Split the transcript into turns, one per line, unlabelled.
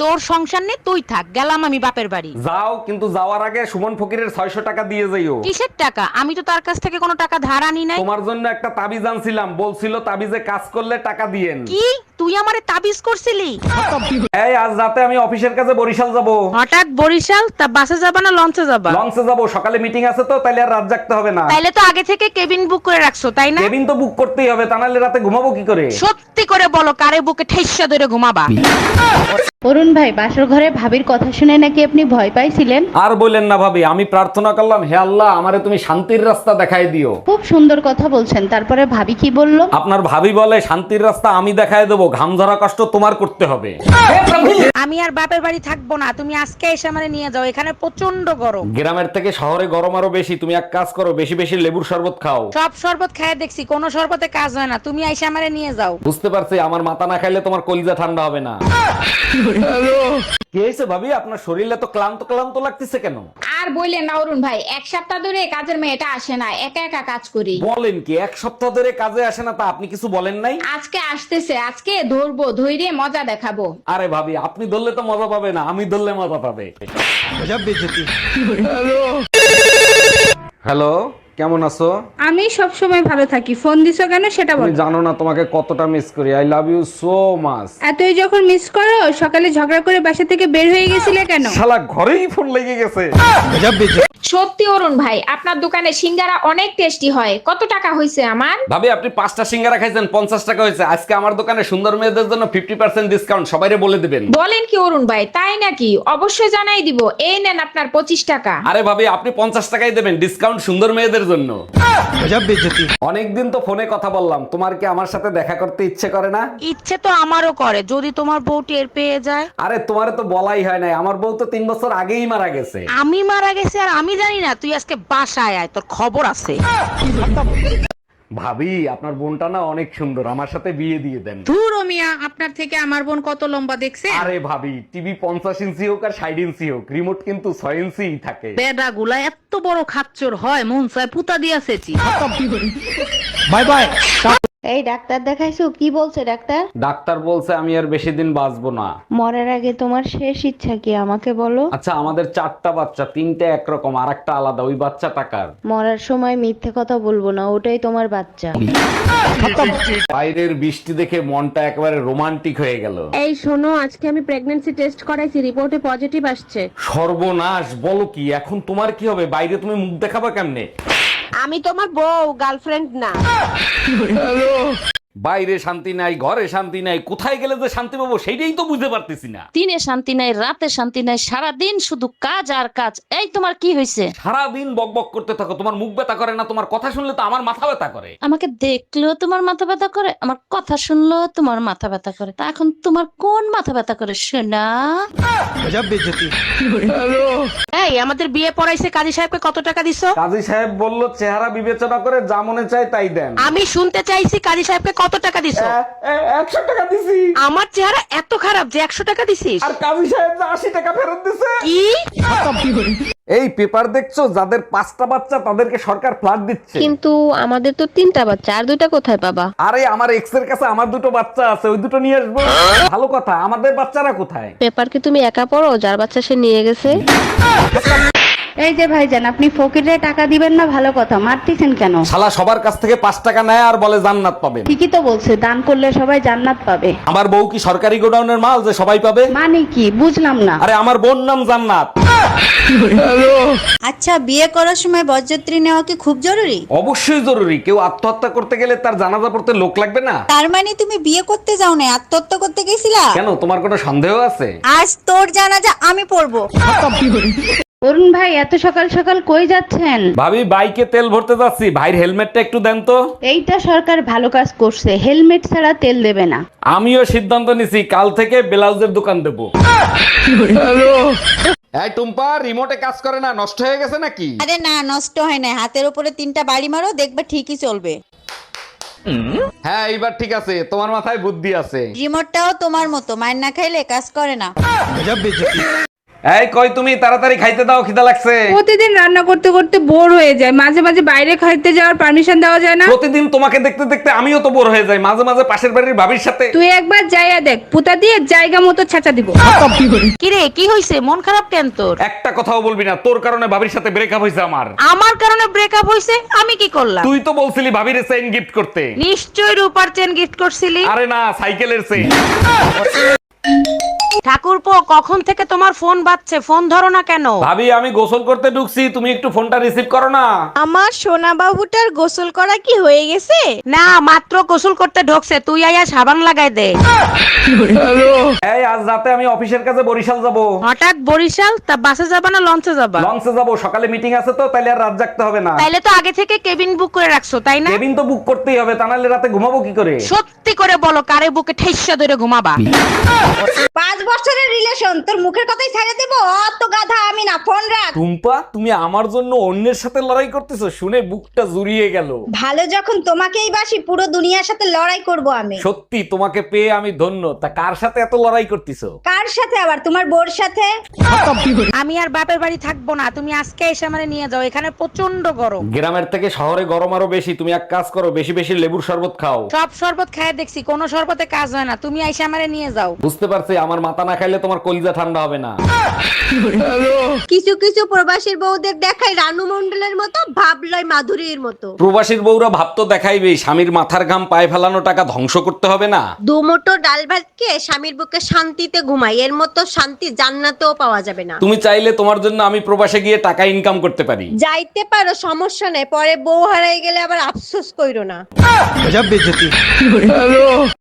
তোর সংসার নে তুই থাক গেলাম আমি বাপের বাড়ি।
যাও কিন্তু যাওয়ার আগে সুমন ফকিরের ছয়শো টাকা দিয়ে যাইও
কিসের টাকা? আমি তো তার কাছ থেকে কোনো টাকা ধার আনি নাই।
তোমার জন্য একটা তাবিজ আনছিলাম বলছিল তাবিজে কাজ করলে টাকা দিয়েন।
কি? তুই আমারে তাবিজ করছিলি?
এই আজ রাতে আমি অফিসের কাছে বরিশাল যাব।
হঠাৎ বরিশাল তা বাসে যাবা না লঞ্চে যাবা?
লঞ্চে যাব সকালে মিটিং আছে তো তাইলে আর রাত জাগতে হবে না।
তাইলে তো আগে থেকে কেবিন বুক করে রাখছো তাই না?
কেবিন তো বুক করতেই হবে তা নাহলে রাতে ঘুমাবো কি করে?
সত্যি করে বলো কারে বুকে ঠেসা ধরে ঘুমাবা?
অরুণ ভাই বাসর ঘরে ভাবির কথা শুনে নাকি আপনি ভয় পাইছিলেন?
আর বললেন না ভাবি আমি প্রার্থনা করলাম হে আল্লাহ আমারে তুমি শান্তির রাস্তা দেখাই দিও।
খুব সুন্দর কথা বলছেন তারপরে ভাবি কি বলল?
আপনার ভাবি বলে শান্তির রাস্তা আমি দেখাই দেবো ঘাম ধরা কষ্ট তোমার করতে হবে।
আমি আর বাপের বাড়ি থাকব না তুমি আজকে এসে আমারে নিয়ে যাও এখানে প্রচণ্ড গরম।
গ্রামের থেকে শহরে গরম আরও বেশি তুমি এক কাজ করো বেশি বেশি লেবুর শরবত খাও।
সব শরবত খেয়ে দেখছি কোনো শরবতে কাজ হয় না তুমি আইসা আমারে নিয়ে যাও।
বুঝতে পারছি আমার মাথা না খাইলে তোমার কলিজা ঠান্ডা হবে না। কি হয়েছে ভাবি? আপনার শরীরে তো ক্লান্ত ক্লান্ত লাগতেছে কেন?
আর বললেন না অরুণ ভাই এক সপ্তাহ ধরে কাজের মেয়েটা আসে না একা একা কাজ করি।
বলেন কি এক সপ্তাহ ধরে কাজে আসে না তা আপনি কিছু বলেন নাই?
আজকে আসতেছে আজকে ধরবো ধৈর্য মজা দেখাবো।
আরে ভাবি আপনি ধরলে তো মজা পাবে না আমি ধরলে মজা পাবে। হ্যালো। কেমন আছো?
আমি সব সময় ভালো থাকি। ফোন দিছো কেন সেটা
তুমি
বলো।
জানো না তোমাকে কতটা মিস করি। I love you so much
এতই যখন মিস করো সকালে ঝগড়া করে বাসা থেকে বের হয়ে গেছিলে কেন?
শালা ঘরেই ফোন লেগে গেছে।
সত্যি অরুণ ভাই আপনার দোকানে সিঙ্গারা অনেক টেস্টি হয়। কত টাকা হয়েছে আমার?
ভাবি আপনি পাঁচটা সিঙ্গারা খাইছেন পঞ্চাশ টাকা হয়েছে আজকে আমার দোকানে সুন্দর মেয়েদের জন্য ফিফটি পার্সেন্ট ডিসকাউন্ট সবাইরে বলে দিবেন।
বলেন কি অরুণ ভাই তাই নাকি? অবশ্যই জানাই দিব এই নেন আপনার পঁচিশ টাকা।
আরে ভাবি আপনি পঞ্চাশ টাকাই দেবেন ডিসকাউন্ট সুন্দর মেয়েদের জন্য। অনেকদিন তো ফোনে কথা বললাম তোমার কি আমার সাথে দেখা করতে ইচ্ছে করে না?
ইচ্ছে তো আমারও করে যদি তোমার বউ টের পেয়ে যায়।
আরে তোমারে তো বলাই হয় নাই আমার বউ তো তিন বছর আগেই মারা গেছে।
আমি মারা গেছি আর আমি জানি না তুই আজকে বাসায় আয় তোর খবর আছে।
ভাবি আপনার বোনটা না অনেক সুন্দর আমার সাথে বিয়ে দিয়ে দেন।
ধুর ও মিয়া আপনার থেকে আমার বোন কত লম্বা দেখছে
আরে ভাবি টিভি পঞ্চাশ ইঞ্চি হোক আর ষাট ইঞ্চি হোক রিমোট কিন্তু ছয় ইঞ্চি থাকে।
বেডা গুলা এত বড় খাচ্চর হয় মন চায় পুতা দিয়াছেছি
বাই বাই
এই ডাক্তার দেখাইছো? কি বলছে ডাক্তার?
ডাক্তার বলছে আমি আর বেশি দিন বাঁচবো না।
মরার আগে তোমার শেষ ইচ্ছা কি? আমাকে বলো।
আচ্ছা আমাদের চারটা বাচ্চা তিনটে একরকম আর একটা আলাদা ওই বাচ্চা টাকার
মরার সময় মিথ্যে কথা বলব না ওটাই তোমার বাচ্চা।
বাইরের বৃষ্টি দেখে মনটা একেবারে রোমান্টিক হয়ে গেল।
এই শোনো আজকে আমি প্রেগন্যান্সি টেস্ট করাইছি রিপোর্টে পজিটিভ আসছে।
সর্বনাশ বলো কি? এখন তোমার কি হবে? বাইরে তুমি মুখ দেখাবা কেমনে?
আমি তোমার বউ গার্লফ্রেন্ড না।
বাইরে শান্তি নাই ঘরে শান্তি নাই কোথায় গেলে যে শান্তি পাবো সেইটাই তো বুঝতে পারতেছি না।
দিনে শান্তি নাই রাতে শান্তি নাই সারাদিন শুধু কাজ আর কাজ এই তোমার কি হয়েছে?
সারাদিন বক বক করতে থাকো তোমার মুখ ব্যথা করে না তোমার কথা শুনলে তো আমার মাথা ব্যথা করে।
আমাকে দেখলেও তোমার মাথা ব্যথা করে আমার কথা শুনলেও তোমার মাথা ব্যথা করে। তা এখন তোমার কোন মাথা ব্যথা করে শোনা।
এই আমাদের বিয়ে পড়াইছে কাজী সাহেবকে কত টাকা দিছো?
কাজী সাহেব বলল চেহারা বিবেচনা করে যা মনে চায় তাই দেন।
আমি শুনতে চাইছি কাজী সাহেবকে কত টাকা দিছো?
একশো টাকা দিছি।
আমার চেহারা এত খারাপ যে একশো টাকা দিছিস।
আর কাজী সাহেব যে আশি টাকা ফেরত দিছে।
কি?
এই পেপার দেখছ যাদের পাঁচটা বাচ্চা তাদেরকে সরকার ফ্ল্যাট দিচ্ছে।
কিন্তু আমাদের তো তিনটা বাচ্চা আর দুইটা কোথায় পাবা?
আরে আমার এক্সের কাছে আমার দুটো বাচ্চা আছে ওই দুটো নিয়ে আসব। ভালো কথা আমাদের বাচ্চারা কোথায়?
পেপার কি তুমি একা পড়ো যার বাচ্চা সে নিয়ে গেছে? এই যে ভাইজান আপনি ফকিরে টাকা দিবেন না? ভালো কথা মারতেছেন কেন?
শালা সবার কাছ থেকে পাঁচ টাকা নেয় আর বলে জান্নাত পাবে।
ঠিকই তো বলছে দান করলে সবাই জান্নাত পাবে।
আমার বউ কি সরকারি গোডাউনের মাল যে সবাই পাবে?
মানে কি? বুঝলাম না।
আরে আমার বোন নাম জান্নাত।
আচ্ছা বিয়ে করার সময় বরযাত্রী নেওয়া কি খুব জরুরি?
অবশ্যই জরুরি। কেউ আত্মহত্যা করতে গেলে তার জানাজা পড়তে লোক লাগবে না?
তার মানে তুমি বিয়ে করতে যাও না আত্মহত্যা করতে গেছিলা?
কেন? তোমার কোনো সন্দেহ আছে?
আজ তোর জানাজা আমি পড়ব।
অরুণ ভাই এত সকাল সকাল কই যাচ্ছেন?
ভাবি বাইকে তেল ভরতে যাচ্ছি। ভাইয়ের হেলমেটটা একটু দেন তো।
এইটা সরকার ভালো কাজ করছে। হেলমেট ছাড়া তেল দেবে না।
আমিও সিদ্ধান্ত নিছি কাল থেকে ব্লাউজের দোকান দেবো। এই টুম্পা রিমোটে কাজ করে না নষ্ট হয়ে গেছে নাকি?
আরে না নষ্ট হয় না। হাতের উপরে তিনটা বাড়ি মারো দেখবে ঠিকই চলবে।
হ্যাঁ এইবার ঠিক আছে। তোমার মাথায় বুদ্ধি আছে।
রিমোটটাও তোমার মতো মায়ের না খাইলে কাজ করে না।
এই কই তুমি? তাড়াতাড়ি খাইতে দাও খিদা লাগছে।
প্রতিদিন রান্না করতে করতে বোর হয়ে যায়। মাঝে মাঝে বাইরে খাইতে যাওয়ার পারমিশন দেওয়া যায় না?
প্রতিদিন তোমাকে দেখতে দেখতে আমিও তো বোর হয়ে যাই। মাঝে মাঝে পাশের বাড়ির ভাবির সাথে।
তুই একবার যাইয়া দেখ পুতা দিয়ে জায়গা মতো ছাঁচা দিব।
কিরে কি হইছে? মন খারাপ কেন তোর?
একটা কথাও বলবি না তোর কারণে ভাবির সাথে ব্রেকআপ হয়েছে আমার।
আমার কারণে ব্রেকআপ হইছে? আমি কি করলাম?
তুই তো বলছিলি ভাবির চেইন গিফট করতে।
নিশ্চয় রূপার চেন গিফট করছিলি।
আরে না সাইকেলের চেইন
ঠাকুরপো কখন থেকে তোমার ফোন বাজছে? ফোন ধরো না কেন?
ভাবি আমি গোসল করতে ঢুকছি তুমি একটু ফোনটা রিসিভ করো না।
আমার সোনা বাবুটার গোসল করা কি হয়ে গেছে?
না মাত্র গোসল করতে ঢোকছে। তুই আয়া সাবান লাগাই দে।
এই আজ রাতে আমি অফিসের কাছে বরিশাল যাব।
হঠাৎ বরিশাল? তা বাসে যাবা না লঞ্চে যাবা?
লঞ্চে যাব। সকালে মিটিং আছে তো তাইলে আর রাত জাগতে হবে না।
তাইলে তো আগে থেকে কেবিন বুক করে রাখছো তাই না?
কেবিন তো বুক করতেই হবে তা নাহলে রাতে ঘুমাবো কি করে?
সত্যি করে বলো কারে বুকে ঠেসা ধরে ঘুমাবা?
পাঁচ বছরের রিলেশন তোর মুখের কথাই ছেড়ে দেবো? অত গাধা আমি না ফোন রাখ।
টুম্পা তুমি আমার জন্য অন্যের সাথে লড়াই করতেছো শুনে বুকটা জুড়িয়ে গেল।
ভালো যখন তোমাকেই বাসি পুরো দুনিয়ার সাথে লড়াই করব আমি।
সত্যি তোমাকে পেয়ে আমি ধন্য। তা কার সাথে এত লড়াই করতেছো?
কার সাথে আবার? তোমার বোর সাথে?
আমি আর বাপের বাড়ি থাকব না তুমি আজকে এসে আমারে নিয়ে যাও এখানে প্রচণ্ড গরম।
গ্রামের থেকে শহরে গরম আরও বেশি তুমি এক কাজ করো বেশি বেশি লেবুর শরবত খাও।
সব শরবত খায় দেখছি কোনো শরবতে কাজ হয় না তুমি এসে আমারে নিয়ে যাও।
বুঝতে পারছি আমার মাথা না খাইলে তোমার কলিজা ঠান্ডা হবে না।
কিছু কিছু প্রবাসীর বউদের দেখায় রানু মন্ডলের মতো ভাবলয় মাধুরীর মতো।
প্রবাসীর বউরা ভাবতো দেখাইবে স্বামীর মাথার ঘাম পায়ে ফেলানো টাকা ধ্বংস করতে হবে না।
দুমোটো ডাল ভাত খেয়ে স্বামীর বুকে শান্তিতে ঘুমাই এর মতো শান্তি জান্নাতেও পাওয়া যাবে না।
তুমি চাইলে তোমার জন্য আমি প্রবাসে গিয়ে টাকা ইনকাম করতে পারি।
যাইতে পারো সমস্যা নেই পরে বউ হারাই গেলে আবার আফসোস কইরো না।